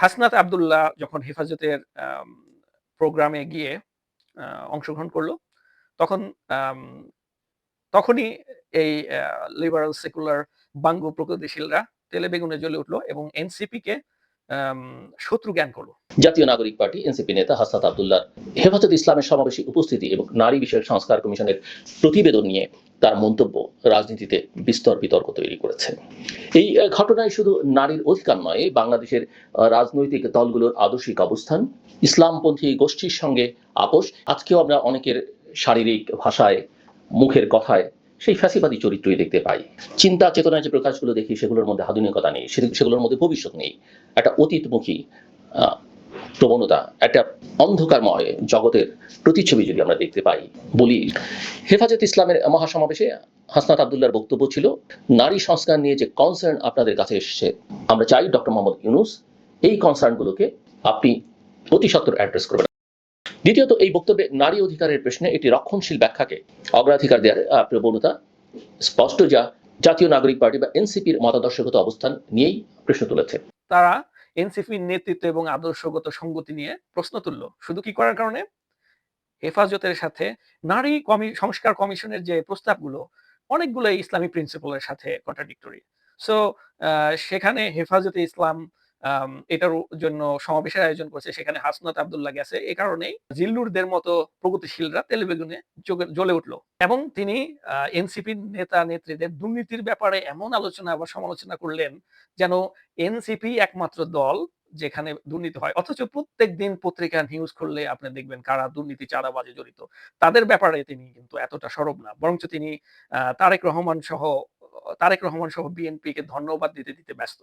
হাসনাত আব্দুল্লাহ যখন হেফাজতের প্রোগ্রামে গিয়ে অংশগ্রহণ করল, তখন তখনই এই লিবারাল সেকুলার বাঙ্গু প্রগতিশীলরা তেলে বেগুনে জ্বলে উঠল এবং এনসিপিকে আম, শত্রু জ্ঞান করল। জাতীয় নাগরিক পার্টি এনসিপি নেতা হাসনাত আবদুল্লাহ হেফাজত ইসলামের সমাবেশে উপস্থিতি এবং নারী বিষয়ক সংস্কার কমিশনের প্রতিবেদন নিয়ে তার মন্তব্য রাজনীতিতে বিস্তর বিতর্ক তৈরি করেছে। এই ঘটনায় শুধু নারীর অধিকার নয়, বাংলাদেশের রাজনৈতিক দলগুলোর আদর্শিক অবস্থান, ইসলামপন্থী গোষ্ঠীর সঙ্গে আপোষ। আজকেও আমরা অনেকের শারীরিক ভাষায়, মুখের কথায় সেই ফ্যাসিবাদী চরিত্রই দেখতে পাই। চিন্তা চেতনায় যে প্রকাশগুলো দেখি, সেগুলোর মধ্যে আধুনিকতা নেই সেগুলোর মধ্যে ভবিষ্যৎ নেই। একটা অতীতমুখী প্রবণতা, একটা অন্ধকারময় জগতের প্রতিচ্ছবি যদি আমরা দেখতে পাই, বলি, হেফাজত ইসলামের মহাসমাবেশে হাসনাত আবদুল্লার বক্তব্য ছিল, নারী সংস্কার নিয়ে যে কনসার্ন আপনাদের কাছে এসেছে, আমরা চাই ডক্টর মোহাম্মদ ইউনুস এই কনসার্নগুলোকে আপনি অতি সত্বর অ্যাড্রেস করবেন। দ্বিতীয়ত, এই বক্তব্যে নারী অধিকারের প্রশ্নে একটি রক্ষণশীল ব্যাখ্যাকে অগ্রাধিকার দেওয়ার প্রবণতা স্পষ্ট যা জাতীয় নাগরিক পার্টি বা এনসিপির মতাদর্শগত অবস্থান নিয়েই প্রশ্ন তুলেছে। তারা এনসিপির নেতৃত্ব এবং আদর্শগত সঙ্গতি নিয়ে প্রশ্ন তুলল। শুধু কি করার কারণে? হেফাজতের সাথে নারী কমি, সংস্কার কমিশনের যে প্রস্তাবগুলো অনেকগুলো ইসলামী প্রিন্সিপালের সাথে কন্ট্রাডিক্টরি। সো সেখানে হেফাজতে ইসলাম এটার জন্য সমাবেশের আয়োজন করছে। সেখানে হাসনাত আব্দুল্লাহ গেছে। এ কারণেই জিল্লুরদের মতো প্রগতিশীলরা তেলে বেগুনে যোগে জ্বলে উঠল। এবং তিনি এনসিপির নেতা নেত্রীদের দুর্নীতির ব্যাপারে এমন আলোচনা বা সমালোচনা করলেন যেন এনসিপি একমাত্র দল যেখানে দুর্নীতি হয়। অথচ প্রত্যেকদিন পত্রিকা নিউজ খুললে আপনি দেখবেন কারা দুর্নীতি চাঁদাবাজে জড়িত। তাদের ব্যাপারে তিনি কিন্তু এতটা সরব না। বরঞ্চ তিনি তারেক রহমান সহ তারেক রহমান সহ বিএনপিকে ধন্যবাদ দিতে, দিতে ব্যস্ত।